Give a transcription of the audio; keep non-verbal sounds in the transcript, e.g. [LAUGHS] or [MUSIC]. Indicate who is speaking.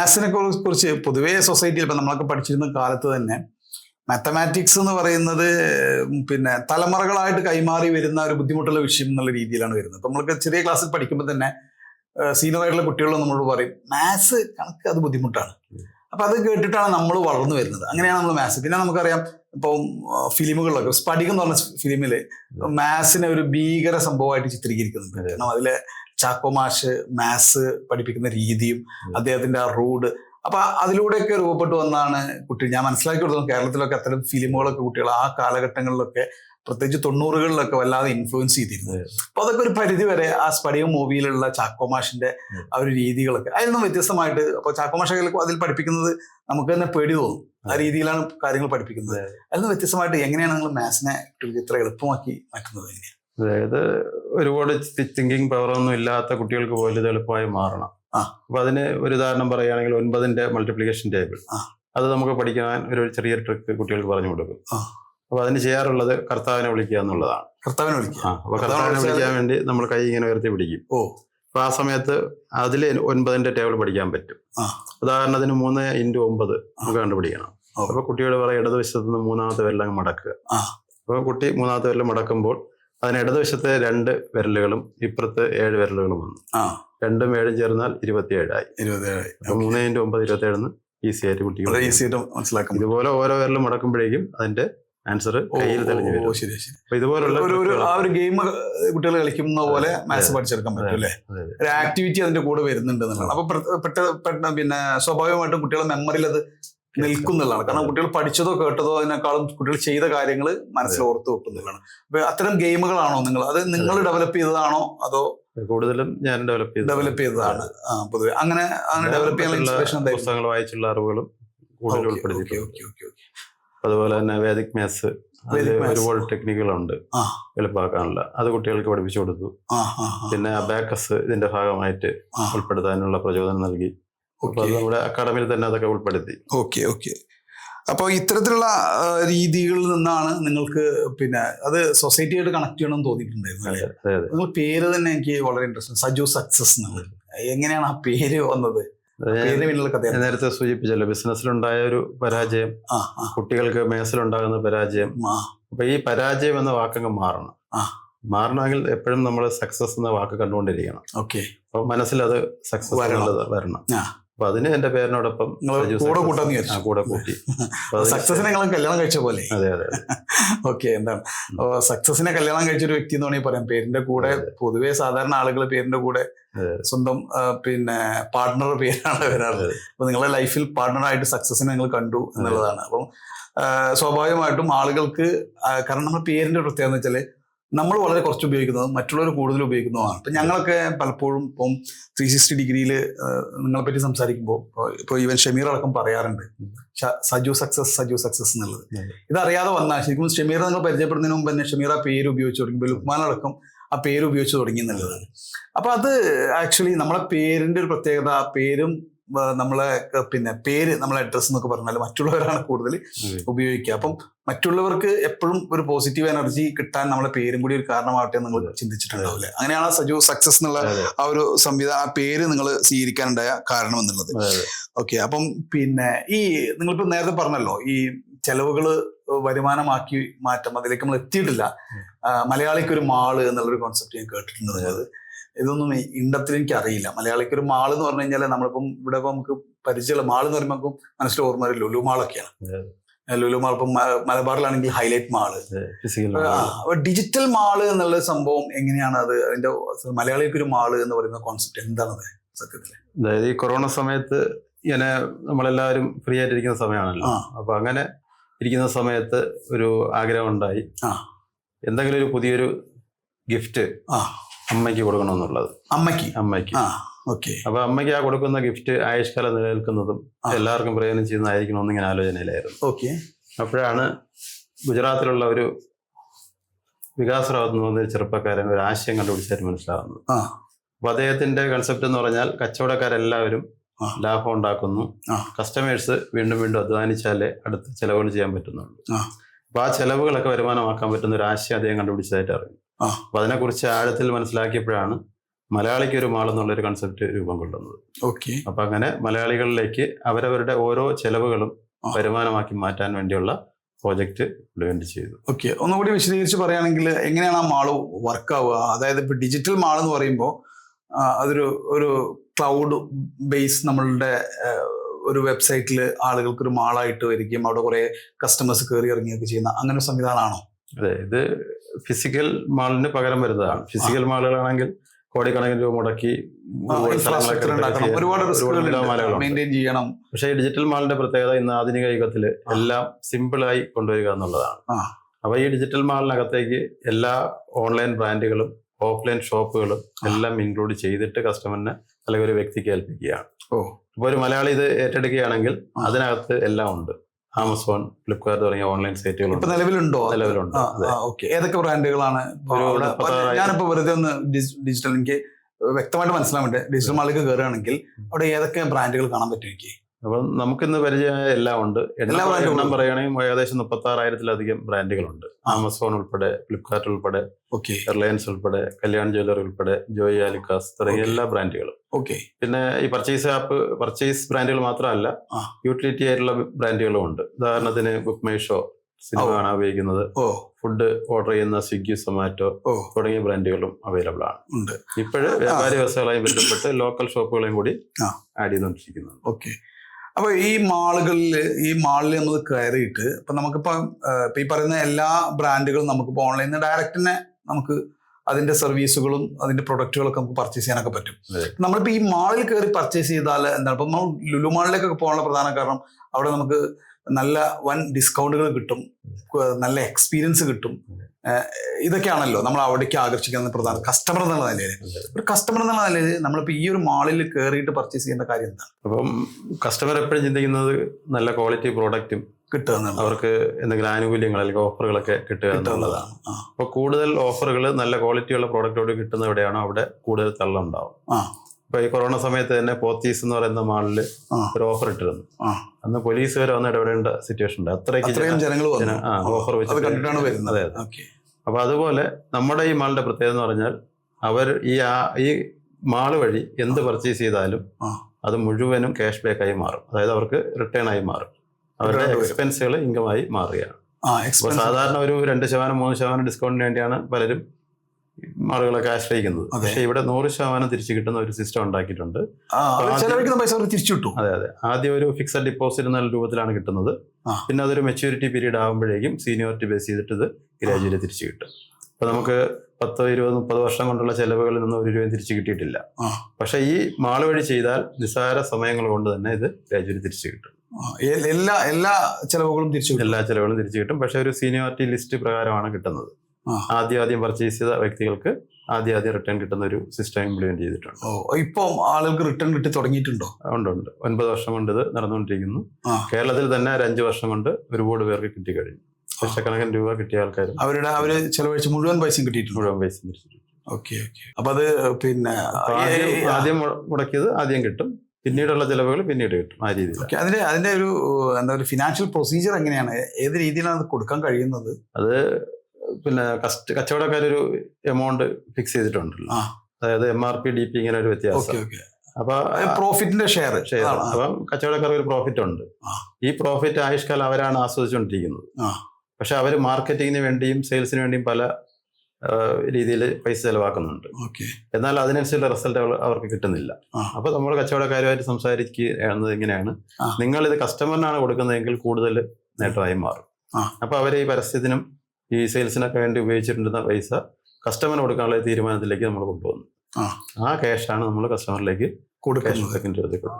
Speaker 1: മാത്സിനെ കുറിച്ച് പൊതുവേ സൊസൈറ്റിയിൽ ഇപ്പം നമ്മളൊക്കെ പഠിച്ചിരുന്ന കാലത്ത് തന്നെ മാത്തമാറ്റിക്സ് എന്ന് പറയുന്നത് പിന്നെ തലമുറകളായിട്ട് കൈമാറി വരുന്ന ഒരു ബുദ്ധിമുട്ടുള്ള വിഷയം എന്നുള്ള രീതിയിലാണ് വരുന്നത്. ഇപ്പം നമ്മൾക്ക് ചെറിയ ക്ലാസ്സിൽ പഠിക്കുമ്പോൾ തന്നെ സീനിയർ ആയിട്ടുള്ള കുട്ടികൾ നമ്മളോട് പറയും മാത്സ് കണക്ക് അത് ബുദ്ധിമുട്ടാണ്. അപ്പം അത് കേട്ടിട്ടാണ് നമ്മൾ വളർന്നു വരുന്നത്. അങ്ങനെയാണ് നമ്മൾ മാത്സ്. പിന്നെ നമുക്കറിയാം ഇപ്പം ഫിലിമുകളിലൊക്കെ സ്പടികം എന്ന് പറഞ്ഞ ഫിലിമിൽ മാത്സിനെ ഒരു ഭീകര സംഭവമായിട്ട് ചിത്രീകരിക്കുന്നുണ്ട്. കാരണം അതിലെ ചാക്കോ മാഷ് മാത്സ് പഠിപ്പിക്കുന്ന രീതിയും അദ്ദേഹത്തിന്റെ ആ റൂഡ് അപ്പൊ അതിലൂടെയൊക്കെ രൂപപ്പെട്ടു വന്നാണ് കുട്ടി. ഞാൻ മനസ്സിലാക്കി കൊടുത്തത് കേരളത്തിലൊക്കെ അത്തരം ഫിലിമുകളൊക്കെ കുട്ടികൾ ആ കാലഘട്ടങ്ങളിലൊക്കെ പ്രത്യേകിച്ച് തൊണ്ണൂറുകളിലൊക്കെ വല്ലാതെ ഇൻഫ്ലുവൻസ് ചെയ്തിരുന്നത് അപ്പൊ അതൊക്കെ ഒരു പരിധി വരെ ആ സ്പടികം മൂവിയിലുള്ള ചാക്കോമാഷിന്റെ ആ ഒരു രീതികളൊക്കെ. അതിൽ നിന്നും വ്യത്യസ്തമായിട്ട് അപ്പൊ ചാക്കോ അതിൽ പഠിപ്പിക്കുന്നത് നമുക്ക് തന്നെ പേടി തോന്നും. ആ രീതിയിലാണ് കാര്യങ്ങൾ പഠിപ്പിക്കുന്നത്. അതിൽ നിന്ന് വ്യത്യസ്തമായിട്ട് എങ്ങനെയാണ് നിങ്ങൾ മാത്സിനെ കുട്ടികൾക്ക് ഇത്ര എളുപ്പമാക്കി മാറ്റുന്നത് എങ്ങനെയാണ്?
Speaker 2: അതായത് ഒരുപാട് തിങ്കിങ് പവറൊന്നും ഇല്ലാത്ത കുട്ടികൾക്ക് പോലും ഇത് എളുപ്പമായി മാറണം. അപ്പൊ അതിന് ഒരു ഉദാഹരണം പറയുകയാണെങ്കിൽ ഒൻപതിന്റെ മൾട്ടിപ്ലിക്കേഷൻ ടേബിൾ അത് നമുക്ക് പഠിക്കാൻ ഒരു ചെറിയ ട്രിക്ക് കുട്ടികൾക്ക് പറഞ്ഞു കൊടുക്കും. അപ്പൊ അതിന് ചെയ്യാറുള്ളത് കർത്താവിനെ വിളിക്കുക എന്നുള്ളതാണ്.
Speaker 1: കർത്താവിനെ വിളിക്കുക.
Speaker 2: അപ്പൊ
Speaker 1: കർത്താവിനെ
Speaker 2: വിളിക്കാൻ വേണ്ടി നമ്മൾ കൈ ഇങ്ങനെ ഉയർത്തി പിടിക്കും.
Speaker 1: ഓ.
Speaker 2: അപ്പൊ ആ സമയത്ത് അതിൽ ഒൻപതിന്റെ ടേബിൾ പഠിക്കാൻ പറ്റും. ഉദാഹരണത്തിന് മൂന്ന് ഇന്റു ഒമ്പത് നമുക്ക് കണ്ടുപിടിക്കണം. അപ്പൊ കുട്ടിയോട് പറയാം ഇടതുവശത്ത് നിന്ന് മൂന്നാമത്തെ വരലങ്ങ് മടക്കുക. അപ്പൊ കുട്ടി മൂന്നാമത്തെ വിരൽ മടക്കുമ്പോൾ അതിന് ഇടതുവശത്തെ രണ്ട് വിരലുകളും ഇപ്പുറത്ത് ഏഴ് വിരലുകളും വന്നു.
Speaker 1: ആ.
Speaker 2: രണ്ടും ഏഴും ചേർന്നാൽ ഇരുപത്തിയേഴായി. ഇരുപത്തിയേഴായി. മൂന്ന് ഇന്റു ഒമ്പത് ഇരുപത്തേഴെന്ന് ഈസി ആയിട്ട് കുട്ടി.
Speaker 1: ഈസി ആയിട്ട് പറ്റും.
Speaker 2: ഇതുപോലെ ഓരോ വിരലും മടക്കുമ്പോഴേക്കും അതിന്റെ ആൻസർ കയ്യിൽ തെളിഞ്ഞു വരും.
Speaker 1: ശരി ശരി.
Speaker 2: ഇതുപോലുള്ള
Speaker 1: ഒരു ആ ഒരു ഗെയിം കുട്ടികൾ കളിക്കുന്ന പോലെ മാത്സ് പഠിച്ചെടുക്കാൻ പറ്റും അല്ലേ. ഒരു ആക്ടിവിറ്റി അതിന്റെ കൂടെ വരുന്നുണ്ട് എന്നുള്ളതാണ്. അപ്പൊ പിന്നെ സ്വാഭാവികമായിട്ടും കുട്ടികളെ മെമ്മറിയിൽ അത് നിൽക്കുന്നുള്ളതാണ്. കാരണം കുട്ടികൾ പഠിച്ചതോ കേട്ടതോ അതിനേക്കാളും കുട്ടികൾ ചെയ്ത കാര്യങ്ങൾ മനസ്സിൽ ഓർത്ത് വെക്കുന്നുള്ളതാണ്. അപ്പൊ അത്തരം ഗെയിമുകളാണോ നിങ്ങൾ? അത് നിങ്ങൾ ഡെവലപ്പ് ചെയ്തതാണോ? അതോ
Speaker 2: കൂടുതലും ഞാൻ ഡെവലപ്പ് ചെയ്ത്
Speaker 1: ഡെവലപ്പ് ചെയ്തതാണ്. പൊതുവെ. അങ്ങനെ അങ്ങനെ ഡെവലപ്പ് ചെയ്യാനുള്ള
Speaker 2: പുസ്തകങ്ങൾ വായിച്ചുള്ള അറിവുകളും കൂടുതൽ ഉൾപ്പെടുത്തിയിട്ടുണ്ട്. അതുപോലെ തന്നെ വേദിക് മാത്സ് ഒരുപാട് ടെക്നിക്കുകളുണ്ട്. എളുപ്പമാക്കാനുള്ള അത് കുട്ടികൾക്ക് പഠിപ്പിച്ചു കൊടുത്തു. പിന്നെ അബാക്കസ് ഇതിന്റെ ഭാഗമായിട്ട്. ഉൾപ്പെടുത്താനുള്ള പ്രചോദനം നൽകി. അത് നമ്മുടെ അക്കാഡമിയിൽ തന്നെ അതൊക്കെ ഉൾപ്പെടുത്തി.
Speaker 1: Okay okay. അപ്പോൾ ഇത്തരത്തിലുള്ള രീതികളിൽ നിന്നാണ് നിങ്ങൾക്ക് പിന്നെ അത് സൊസൈറ്റിയായിട്ട് കണക്ട് ചെയ്യണമെന്ന് തോന്നിയിട്ടുണ്ടായിരുന്നു അല്ലേ?
Speaker 2: അതെ അതെ
Speaker 1: നിങ്ങൾ പേര് തന്നെ എനിക്ക് വളരെ ഇൻട്രസ്റ്റ് സജു സക്സസ് എന്നുള്ളത് എങ്ങനെയാണ് ആ പേര് വന്നത്?
Speaker 2: നേരത്തെ സൂചിപ്പിച്ചല്ലോ ബിസിനസ്സിലുണ്ടായ ഒരു പരാജയം കുട്ടികൾക്ക് മേസിലുണ്ടാകുന്ന പരാജയം. അപ്പൊ ഈ പരാജയം എന്ന വാക്കങ്ങ് മാറണം.
Speaker 1: ആ.
Speaker 2: മാറണമെങ്കിൽ എപ്പോഴും നമ്മൾ സക്സസ് എന്ന വാക്ക് കണ്ടുകൊണ്ടിരിക്കണം.
Speaker 1: ഓക്കെ.
Speaker 2: അപ്പൊ മനസ്സിൽ അത് സക്സസ്
Speaker 1: വരണം.
Speaker 2: അപ്പൊ അതിന് എന്റെ പേരിനോടൊപ്പം
Speaker 1: കൂടെ കൂട്ടാന്ന് വിചാരിച്ചു.
Speaker 2: കൂടെ കൂട്ടി. [LAUGHS]
Speaker 1: സക്സസിനെ കല്യാണം കഴിച്ച പോലെ.
Speaker 2: അതെ അതെ. [LAUGHS]
Speaker 1: ഓക്കെ എന്താണ് സക്സസിനെ കല്യാണം കഴിച്ച ഒരു വ്യക്തി എന്ന് വേണമെങ്കിൽ പറയാം. പേരിന്റെ കൂടെ പൊതുവെ സാധാരണ ആളുകൾ പേരിന്റെ കൂടെ സ്വന്തം പിന്നെ പാർട്ണർ പേരാണ് വരാറ്. അപ്പൊ നിങ്ങളുടെ ലൈഫിൽ പാർട്ണറായിട്ട് സക്സസിനെ നിങ്ങൾ കണ്ടു എന്നുള്ളതാണ്. അപ്പം സ്വാഭാവികമായിട്ടും ആളുകൾക്ക് കാരണം നമ്മുടെ പേരിന്റെ പ്രത്യേകത എന്ന് വെച്ചാൽ നമ്മൾ വളരെ കുറച്ച് ഉപയോഗിക്കുന്നത് മറ്റുള്ളവർ കൂടുതൽ ഉപയോഗിക്കുന്നതാണ് ഇപ്പം ഞങ്ങളൊക്കെ പലപ്പോഴും ഇപ്പം ത്രീ സിക്സ്റ്റി ഡിഗ്രിയിൽ നിങ്ങളെ പറ്റി സംസാരിക്കുമ്പോൾ ഇപ്പോൾ ഈവൻ ഷമീർ അടക്കം പറയാറുണ്ട്. സജു സക്സസ് സജു സക്സസ് എന്നുള്ളത്. ഇതറിയാതെ വന്നാൽ ശരിക്കും ഷമീർ നിങ്ങൾ പരിചയപ്പെടുന്നതിന് മുമ്പ് തന്നെ ഷമീർ ആ പേര് ഉപയോഗിച്ച് തുടങ്ങി ലുക്മാൻ അടക്കം ആ പേര് ഉപയോഗിച്ച് തുടങ്ങി എന്നുള്ളതാണ്. അപ്പം അത് ആക്ച്വലി നമ്മളെ പേരിന്റെ ഒരു പ്രത്യേകത ആ പേരും നമ്മളെ പിന്നെ പേര് നമ്മളെ അഡ്രസ് എന്നൊക്കെ പറഞ്ഞാൽ മറ്റുള്ളവരാണ് കൂടുതൽ ഉപയോഗിക്കുക. അപ്പം മറ്റുള്ളവർക്ക് എപ്പോഴും ഒരു പോസിറ്റീവ് എനർജി കിട്ടാൻ നമ്മളെ പേരും കൂടി ഒരു കാരണമാവട്ടെ എന്ന് നിങ്ങൾ ചിന്തിച്ചിട്ടുണ്ടാവില്ല. അങ്ങനെയാണ് സജു സക്സസ് എന്നുള്ള ആ ഒരു സംവിധാനം ആ പേര് നിങ്ങൾ സ്വീകരിക്കാനുണ്ടായ കാരണം എന്നുള്ളത്. ഓക്കെ അപ്പം പിന്നെ ഈ നിങ്ങളിപ്പോ നേരത്തെ പറഞ്ഞല്ലോ ഈ ചെലവുകൾ വരുമാനമാക്കി മാറ്റം അതിലേക്ക് നമ്മൾ എത്തിയിട്ടില്ല. മലയാളിക്ക് ഒരു മാൾ എന്നുള്ളൊരു കോൺസെപ്റ്റ് ഞാൻ കേട്ടിട്ടുണ്ട് അത് ഇതൊന്നും ഇണ്ടത്തിൽ എനിക്ക് അറിയില്ല മലയാളിക്ക് ഒരു മാൾ എന്ന് പറഞ്ഞു കഴിഞ്ഞാൽ നമ്മളിപ്പം ഇവിടെ ഇപ്പം നമുക്ക് പരിചയമുള്ള മാൾ എന്ന് പറയുമ്പോൾ നമുക്ക് മനസ്സിൽ ഓർമ്മ ഒരു ലുലു മാളൊക്കെയാണ്. ലുലു മാൾ ഇപ്പം മലബാറിലാണെങ്കിൽ ഹൈലൈറ്റ്
Speaker 2: മാൾ.
Speaker 1: അപ്പൊ ഡിജിറ്റൽ മാൾ എന്നുള്ള സംഭവം എങ്ങനെയാണ് അത് അതിന്റെ മലയാളിക്ക് ഒരു മാൾ എന്ന് പറയുന്ന കോൺസെപ്റ്റ് എന്താണത് സത്യത്തിൽ
Speaker 2: അതായത് ഈ കൊറോണ സമയത്ത് ഇങ്ങനെ നമ്മളെല്ലാവരും ഫ്രീ ആയിട്ടിരിക്കുന്ന സമയമാണല്ലോ. അപ്പൊ അങ്ങനെ ഇരിക്കുന്ന സമയത്ത് ഒരു ആഗ്രഹം ഉണ്ടായി
Speaker 1: ആ.
Speaker 2: എന്തെങ്കിലും ഒരു പുതിയൊരു ഗിഫ്റ്റ്
Speaker 1: ആ.
Speaker 2: അമ്മയ്ക്ക് കൊടുക്കണമെന്നുള്ളത്.
Speaker 1: അമ്മയ്ക്ക്?
Speaker 2: അമ്മയ്ക്ക്.
Speaker 1: ആ ഓക്കെ.
Speaker 2: അപ്പൊ അമ്മയ്ക്ക് ആ കൊടുക്കുന്ന ഗിഫ്റ്റ് ആയുഷ്കാലം നിലനിൽക്കുന്നതും എല്ലാവർക്കും പ്രയോജനം ചെയ്യുന്നതായിരിക്കണമെന്ന് ഇങ്ങനെ ആലോചനയിലായിരുന്നു.
Speaker 1: ഓക്കെ.
Speaker 2: അപ്പോഴാണ് ഗുജറാത്തിലുള്ള ഒരു വികാസ് റാവത്ത് എന്ന് ചെറുപ്പക്കാരൻ ഒരു ആശയം കണ്ടുപിടിച്ചായിട്ട് മനസ്സിലാവുന്നത്.
Speaker 1: ആ.
Speaker 2: അപ്പൊ അദ്ദേഹത്തിന്റെ കൺസെപ്റ്റ് എന്ന് പറഞ്ഞാൽ കച്ചവടക്കാരെല്ലാവരും. ലാഭം ഉണ്ടാക്കുന്നു. കസ്റ്റമേഴ്സ് വീണ്ടും വീണ്ടും അധ്വാനിച്ചാലേ അടുത്ത ചെലവുകൾ ചെയ്യാൻ പറ്റുന്നുള്ളൂ.
Speaker 1: ആ.
Speaker 2: അപ്പൊ ആ ചെലവുകളൊക്കെ വരുമാനമാക്കാൻ പറ്റുന്ന ഒരു ആശയം അദ്ദേഹം കണ്ടുപിടിച്ചതായിട്ട് അറിഞ്ഞു
Speaker 1: അപ്പോൾ
Speaker 2: അപ്പൊ അതിനെക്കുറിച്ച് ആഴത്തിൽ മനസ്സിലാക്കിയപ്പോഴാണ് മലയാളിക്ക് ഒരു മാൾ എന്നുള്ളൊരു കൺസെപ്റ്റ് രൂപം കൊള്ളുന്നത്
Speaker 1: ഓക്കെ.
Speaker 2: അപ്പൊ അങ്ങനെ മലയാളികളിലേക്ക് അവരവരുടെ ഓരോ ചെലവുകളും വരുമാനമാക്കി മാറ്റാൻ വേണ്ടിയുള്ള പ്രോജക്റ്റ് ഇംപ്ലിമെന്റ് ചെയ്തു.
Speaker 1: ഓക്കെ. ഒന്നുകൂടി വിശദീകരിച്ച് പറയുകയാണെങ്കിൽ എങ്ങനെയാണ് ആ മാൾ വർക്ക് ആവുക? അതായത് ഇപ്പൊ ഡിജിറ്റൽ മാൾ എന്ന് പറയുമ്പോൾ അതൊരു ഒരു ക്ലൗഡ് ബേസ് നമ്മളുടെ ഒരു വെബ്സൈറ്റിൽ ആളുകൾക്ക് ഒരു മാളായിട്ട് വരികയും അവിടെ കുറെ കസ്റ്റമേഴ്സ് കയറി ഇറങ്ങിയൊക്കെ ചെയ്യുന്ന അങ്ങനെ ഒരു സംവിധാനമാണോ?
Speaker 2: അതെ ഇത് ഫിസിക്കൽ മാളിന് പകരം വരുന്നതാണ്. ഫിസിക്കൽ മാളുകളാണെങ്കിൽ കോടിക്കണക്കിന് രൂപ മുടക്കി ഒരുപാട്.
Speaker 1: മെയിന്റെയിൻ ചെയ്യണം.
Speaker 2: പക്ഷേ ഡിജിറ്റൽ മാളിന്റെ പ്രത്യേകത ഇന്ന് ആധുനിക യുഗത്തിൽ എല്ലാം സിമ്പിളായി കൊണ്ടുവരിക എന്നുള്ളതാണ്. അപ്പൊ ഈ ഡിജിറ്റൽ മാളിനകത്തേക്ക് എല്ലാ ഓൺലൈൻ ബ്രാൻഡുകളും ഓഫ്ലൈൻ ഷോപ്പുകൾ എല്ലാം ഇൻക്ലൂഡ് ചെയ്തിട്ട് കസ്റ്റമറിനെ അല്ലെങ്കിൽ ഒരു വ്യക്തിക്ക് ഏൽപ്പിക്കുകയാണ്.
Speaker 1: ഓ.
Speaker 2: ഇപ്പൊ ഒരു മലയാളി ഇത് ഏറ്റെടുക്കുകയാണെങ്കിൽ അതിനകത്ത് എല്ലാം ഉണ്ട്. ആമസോൺ ഫ്ലിപ്കാർട്ട് തുടങ്ങിയ ഓൺലൈൻ സൈറ്റുകൾ
Speaker 1: നിലവിലുണ്ടോ?
Speaker 2: നിലവിലുണ്ട്.
Speaker 1: ഏതൊക്കെ ബ്രാൻഡുകളാണ്? ഞാനിപ്പോ വെറുതെ ഒന്ന് ഡിജിറ്റൽ എനിക്ക് വ്യക്തമായിട്ട് മനസ്സിലാവട്ടെ ഡിജിറ്റൽ മാളിലേക്ക് കയറുകയാണെങ്കിൽ അവിടെ ഏതൊക്കെ ബ്രാൻഡുകൾ കാണാൻ പറ്റും എനിക്ക്?
Speaker 2: അപ്പം നമുക്കിന്ന് പരിചയമായ എല്ലാം ഉണ്ട്
Speaker 1: എല്ലാ
Speaker 2: എണ്ണം പറയുകയാണെങ്കിൽ ഏകദേശം മുപ്പത്തി ആറായിരത്തിലധികം ബ്രാൻഡുകളുണ്ട് ആമസോൺ ഉൾപ്പെടെ ഫ്ലിപ്കാർട്ട് ഉൾപ്പെടെ
Speaker 1: ഓക്കെ.
Speaker 2: റിലയൻസ് ഉൾപ്പെടെ കല്യാൺ ജ്വല്ലറി ഉൾപ്പെടെ ജോയി ആലിക്കാസ് തുടങ്ങിയ. എല്ലാ ബ്രാൻഡുകളും.
Speaker 1: ഓക്കെ.
Speaker 2: പിന്നെ ഈ പർച്ചേസ് ആപ്പ് പർച്ചേസ് ബ്രാൻഡുകൾ മാത്രമല്ല യൂട്ടിലിറ്റി ആയിട്ടുള്ള ബ്രാൻഡുകളും ഉണ്ട്. ഉദാഹരണത്തിന് ബുക്ക് മൈ ഷോ സിനിമ. കാണാൻ ഉപയോഗിക്കുന്നത്
Speaker 1: ഓ.
Speaker 2: ഫുഡ് ഓർഡർ ചെയ്യുന്ന സ്വിഗ്ഗി സൊമാറ്റോ തുടങ്ങിയ ബ്രാൻഡുകളും അവൈലബിൾ ആണ്.
Speaker 1: ഉണ്ട്.
Speaker 2: ഇപ്പോഴ് വ്യാപാരി വ്യവസായങ്ങളുമായി ബന്ധപ്പെട്ട് ലോക്കൽ ഷോപ്പുകളെയും കൂടി ആഡ് ചെയ്തുകൊണ്ടിരിക്കുന്നുണ്ട്.
Speaker 1: ഓക്കെ. അപ്പൊ ഈ മാളുകളിൽ ഈ മാളിൽ നമ്മൾ കയറിയിട്ട് ഇപ്പൊ നമുക്കിപ്പോ ഇപ്പൊ ഈ പറയുന്ന എല്ലാ ബ്രാൻഡുകളും നമുക്കിപ്പോ ഓൺലൈനിൽ നിന്ന് ഡയറക്റ്റ് തന്നെ നമുക്ക് അതിന്റെ സർവീസുകളും അതിന്റെ പ്രൊഡക്റ്റുകളൊക്കെ നമുക്ക് പർച്ചേസ് ചെയ്യാനൊക്കെ പറ്റും. നമ്മളിപ്പോ ഈ മാളിൽ കയറി പർച്ചേസ് ചെയ്താൽ എന്താണ്? ഇപ്പൊ നമ്മൾ ലുലു മാളിലേക്കൊക്കെ പോകാനുള്ള പ്രധാന കാരണം അവിടെ നമുക്ക് നല്ല വൻ ഡിസ്കൗണ്ടുകൾ കിട്ടും നല്ല എക്സ്പീരിയൻസ് കിട്ടും. ഇതൊക്കെയാണല്ലോ നമ്മൾ അവിടേക്ക് ആകർഷിക്കുന്ന പ്രധാന കസ്റ്റമർ എന്നുള്ള നിലയിൽ. ഒരു കസ്റ്റമർ എന്നുള്ള നിലയിൽ നമ്മളിപ്പോൾ ഈ ഒരു മാളിൽ കയറിയിട്ട് പർച്ചേസ് ചെയ്യേണ്ട കാര്യം എന്താണ്?
Speaker 2: അപ്പം കസ്റ്റമർ എപ്പോഴും ചിന്തിക്കുന്നത് നല്ല ക്വാളിറ്റി പ്രോഡക്റ്റും
Speaker 1: കിട്ടുക
Speaker 2: അവർക്ക് എന്തെങ്കിലും ആനുകൂല്യങ്ങൾ അല്ലെങ്കിൽ ഓഫറുകളൊക്കെ കിട്ടുക എന്നുള്ളതാണ്. അപ്പോൾ കൂടുതൽ ഓഫറുകൾ നല്ല ക്വാളിറ്റിയുള്ള പ്രോഡക്റ്റോട് കിട്ടുന്ന എവിടെയാണോ അവിടെ കൂടുതൽ തള്ളുണ്ടാവും.
Speaker 1: ആ.
Speaker 2: ഇപ്പൊ ഈ കൊറോണ സമയത്ത് തന്നെ പോത്തീസ് എന്ന് പറയുന്ന മാളിൽ. ഒരു ഓഫർ ഇട്ടിരുന്നു. അന്ന് പോലീസ് വരെ വന്ന് ഇടപെടേണ്ട സിറ്റുവേഷൻ ഉണ്ട്. അത്രയ്ക്ക്
Speaker 1: അത്രയും ജനങ്ങൾ
Speaker 2: ഓഫർ
Speaker 1: കണ്ടിട്ടാണ് വരുന്നത്.
Speaker 2: അതെ. അപ്പൊ അതുപോലെ നമ്മുടെ ഈ മാളിന്റെ പ്രത്യേകത എന്ന് പറഞ്ഞാൽ അവർ ഈ ഈ മാൾ വഴി എന്ത് പർച്ചേസ് ചെയ്താലും അത് മുഴുവനും ക്യാഷ് ബാക്ക് ആയി മാറും. അതായത് അവർക്ക് റിട്ടേൺ ആയി മാറും. അവരുടെ. എക്സ്പെൻസുകൾ ഇൻകമായി മാറുകയാണ്. സാധാരണ ഒരു രണ്ട് ശതമാനം മൂന്ന് ശതമാനം ഡിസ്കൗണ്ടിന് വേണ്ടിയാണ് പലരും ആളുകളൊക്കെ ആശ്രയിക്കുന്നത്. പക്ഷെ ഇവിടെ നൂറ് ശതമാനം തിരിച്ചു കിട്ടുന്ന ഒരു സിസ്റ്റം ഉണ്ടാക്കിയിട്ടുണ്ട്.
Speaker 1: പൈസ അവർ തിരിച്ചു കിട്ടും.
Speaker 2: അതെ അതെ. ആദ്യം ഒരു ഫിക്സഡ് ഡിപ്പോസിറ്റ് എന്ന രൂപത്തിലാണ് കിട്ടുന്നത്. പിന്നെ അതൊരു മെച്യൂരിറ്റി പീരീഡ് ആകുമ്പോഴേക്കും സീനിയോറിറ്റി ബേസ് ചെയ്തിട്ട് ഇത് ഗ്രാജുവലി തിരിച്ചു കിട്ടും. അപ്പൊ നമുക്ക് പത്തോ ഇരുപത് മുപ്പത് വർഷം കൊണ്ടുള്ള ചെലവുകളിൽ നിന്ന് ഒരു രൂപയും തിരിച്ചു കിട്ടിയിട്ടില്ല. പക്ഷെ ഈ മാൾ വഴി ചെയ്താൽ നിസ്സാര സമയങ്ങൾ കൊണ്ട് തന്നെ ഇത് ഗ്രാജുവലി തിരിച്ചു കിട്ടും.
Speaker 1: എല്ലാ എല്ലാ ചെലവുകളും തിരിച്ചു
Speaker 2: എല്ലാ ചെലവുകളും തിരിച്ചു കിട്ടും. പക്ഷെ ഒരു സീനിയോറിറ്റി ലിസ്റ്റ് പ്രകാരമാണ് കിട്ടുന്നത്. ആദ്യം ആദ്യം പർച്ചേസ് ചെയ്ത വ്യക്തികൾക്ക് ആദ്യം ആദ്യം റിട്ടേൺ കിട്ടുന്ന ഒരു സിസ്റ്റം ഇംപ്ലിമെന്റ് ചെയ്തിട്ടുണ്ട്.
Speaker 1: ഓ ഇപ്പം ആളുകൾക്ക് റിട്ടേൺ കിട്ടി തുടങ്ങിയിട്ടുണ്ടോ?
Speaker 2: ഉണ്ട് ഉണ്ട്. ഒൻപത് വർഷം കൊണ്ട് ഇത് നടന്നുകൊണ്ടിരിക്കുന്നു. കേരളത്തിൽ തന്നെ ഒരു അഞ്ച് വർഷം കൊണ്ട് ഒരുപാട് പേർക്ക് കിട്ടി കഴിഞ്ഞു. ലക്ഷക്കണക്കിന് രൂപ കിട്ടിയ ആൾക്കാർ
Speaker 1: അവരുടെ അവർ ചെലവഴിച്ച് മുഴുവൻ പൈസയും കിട്ടിയിട്ടുണ്ട്?
Speaker 2: മുഴുവൻ പൈസ തിരിച്ചു കിട്ടും.
Speaker 1: Okay okay. അപ്പൊ അത് പിന്നെ
Speaker 2: ആദ്യം മുടക്കിയത് ആദ്യം കിട്ടും. പിന്നീടുള്ള ചെലവുകൾ പിന്നീട് കിട്ടും. ആ രീതിയിൽ.
Speaker 1: അതിന്റെ അതിന്റെ ഒരു എന്താ ഒരു ഫിനാൻഷ്യൽ പ്രൊസീജിയർ എങ്ങനെയാണ്? ഏത് രീതിയിലാണ് അത് കൊടുക്കാൻ കഴിയുന്നത്?
Speaker 2: അത് പിന്നെ കസ്റ്റ കച്ചവടക്കാരൊരു എമൗണ്ട് ഫിക്സ് ചെയ്തിട്ടുണ്ടല്ലോ. അതായത് M R P D P ഇങ്ങനെ ഒരു വ്യത്യാസം. അപ്പൊ
Speaker 1: പ്രോഫിറ്റിന്റെ ഷെയർ
Speaker 2: ഷെയർ അപ്പം കച്ചവടക്കാർക്ക് ഒരു പ്രോഫിറ്റ് ഉണ്ട്. ഈ പ്രോഫിറ്റ് ആയുഷ്കാലം അവരാണ് ആസ്വദിച്ചുകൊണ്ടിരിക്കുന്നത്. പക്ഷെ അവർ മാർക്കറ്റിങ്ങിന് വേണ്ടിയും സെയിൽസിന് വേണ്ടിയും പല രീതിയിൽ പൈസ ചെലവാക്കുന്നുണ്ട്. എന്നാൽ അതിനനുസരിച്ചുള്ള റിസൾട്ട് അവർക്ക് കിട്ടുന്നില്ല. അപ്പൊ നമ്മൾ കച്ചവടക്കാരുമായിട്ട് സംസാരിക്കുന്നത് ഇങ്ങനെയാണ്. നിങ്ങൾ ഇത് കസ്റ്റമറിനാണ് കൊടുക്കുന്നതെങ്കിൽ കൂടുതൽ നേട്ടമായി മാറും. അപ്പൊ അവർ ഈ പരസ്യത്തിനും ഈ സെയിൽസിനൊക്കെ വേണ്ടി ഉപയോഗിച്ചിട്ടുണ്ടെന്ന പൈസ കസ്റ്റമറിന് കൊടുക്കാനുള്ള തീരുമാനത്തിലേക്ക് നമ്മൾ കൊണ്ടുവന്നു
Speaker 1: ആ.
Speaker 2: ക്യാഷാണ് നമ്മൾ കസ്റ്റമറിലേക്ക്
Speaker 1: കൊടുക്കുന്നത്.
Speaker 2: സെക്കൻഡ് കൊടുക്കുന്നത്.